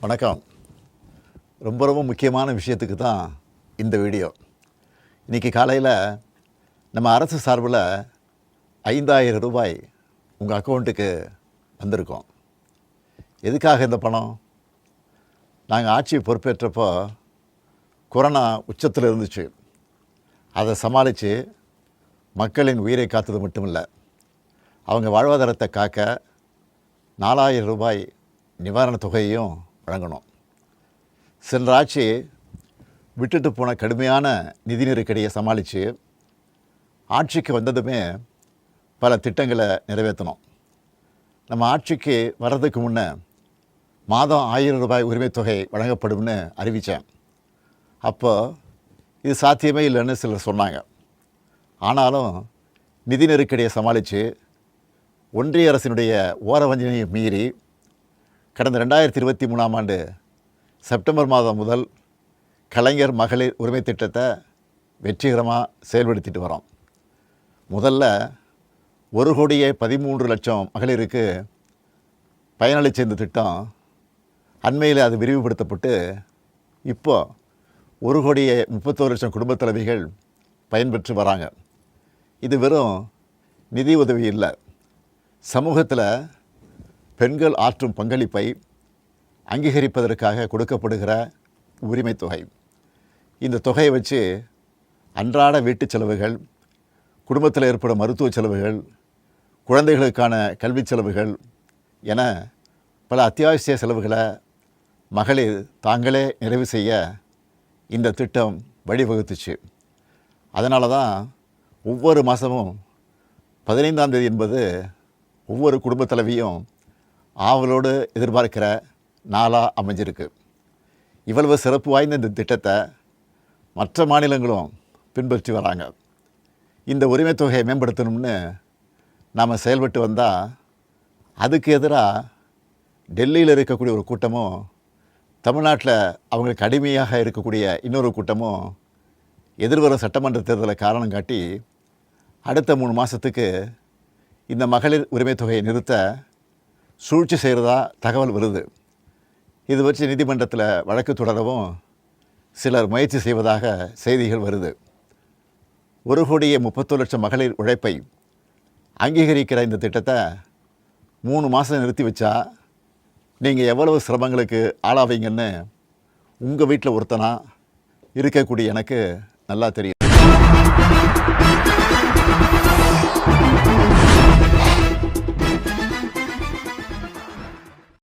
வணக்கம். ரொம்ப ரொம்ப முக்கியமான விஷயத்துக்கு தான் இந்த வீடியோ. இன்றைக்கி காலையில் நம்ம அரசு சார்பில் ஐந்தாயிரம் ரூபாய் உங்கள் அக்கௌண்ட்டுக்கு வந்திருக்கோம். எதுக்காக இந்த பணம்? நாங்கள் ஆட்சி பொறுப்பேற்றப்போ கொரோனா உச்சத்தில் இருந்துச்சு. அதை சமாளித்து மக்களின் உயிரை காத்தது மட்டும் இல்லை அவங்க வாழ்வாதாரத்தை காக்க நாலாயிரம் ரூபாய் நிவாரணத் தொகையையும் வழங்கணும். சென்ற ஆட்சி விட்டுட்டு போன கடுமையான நிதி நெருக்கடியை சமாளித்து ஆட்சிக்கு வந்ததுமே பல திட்டங்களை நிறைவேற்றணும். நம்ம ஆட்சிக்கு வர்றதுக்கு முன்னே மாதம் ஆயிரம் ரூபாய் உரிமைத் தொகை வழங்கப்படும்னு அறிவித்தேன் அப்போ இது சாத்தியமே இல்லைன்னு சிலர் சொன்னாங்க. ஆனாலும் நிதி நெருக்கடியை சமாளித்து ஒன்றிய அரசினுடைய ஓரவஞ்சனையை மீறி கடந்த ரெண்டாயிரத்தி இருபத்தி மூணாம் ஆண்டு செப்டம்பர் மாதம் முதல் கலைஞர் மகளிர் உரிமை திட்டத்தை வெற்றிகரமாக செயல்படுத்திட்டு வரோம். முதல்ல ஒரு கோடியே பதிமூன்று லட்சம் மகளிருக்கு பயனளிச்ச இந்த திட்டம் அண்மையில் அது விரிவுபடுத்தப்பட்டு இப்போ ஒரு கோடியே முப்பத்தோரு லட்சம் குடும்பத் தலைவிகள் பயன்பெற்று வராங்க. இது வெறும் நிதி உதவி இல்லை. சமூகத்தில் பெண்கள் ஆற்றும் பங்களிப்பை அங்கீகரிப்பதற்காக கொடுக்கப்படுகிற உரிமைத் தொகை. இந்த தொகையை வச்சு அன்றாட வீட்டு செலவுகள் குடும்பத்தில் ஏற்படும் மருத்துவ செலவுகள் குழந்தைகளுக்கான கல்வி செலவுகள் என பல அத்தியாவசிய செலவுகளை மகளிர் தாங்களே நிறைவு செய்ய இந்த திட்டம் வழிவகுத்துச்சு. அதனால தான் ஒவ்வொரு மாதமும் பதினைந்தாம் தேதி என்பது ஒவ்வொரு குடும்பத் தலைவியும் ஆவலோடு எதிர்பார்க்கிற நாளாக அமைஞ்சிருக்கு. இவ்வளவு சிறப்பு வாய்ந்த இந்த திட்டத்தை மற்ற மாநிலங்களும் பின்பற்றி வராங்க. இந்த உரிமை தொகையை மேம்படுத்தணும்னு நாம் செயல்பட்டு வந்தால் அதுக்கு எதிராக டெல்லியில் இருக்கக்கூடிய ஒரு கூட்டமும் தமிழ்நாட்டில் அவங்களுக்கு அடிமையாக இருக்கக்கூடிய இன்னொரு கூட்டமும் எதிர்வரும் சட்டமன்ற தேர்தலை காரணம் காட்டி அடுத்த மூணு மாதத்துக்கு இந்த மகளிர் உரிமை தொகையை நிறுத்த சூழ்ச்சி செய்கிறதா தகவல் வருது. இது வச்சு நீதிமன்றத்தில் வழக்கு தொடரவும் சிலர் முயற்சி செய்வதாக செய்திகள் வருது. ஒரு கோடியே முப்பத்தொரு லட்சம் மகளிர் உழைப்பை அங்கீகரிக்கிற இந்த திட்டத்தை மூணு மாதம் நிறுத்தி வச்சா நீங்கள் எவ்வளவு சிரமங்களுக்கு ஆளாவீங்கன்னு உங்கள் வீட்டில் ஒருத்தனா இருக்கக்கூடிய எனக்கு நல்லா தெரியும்.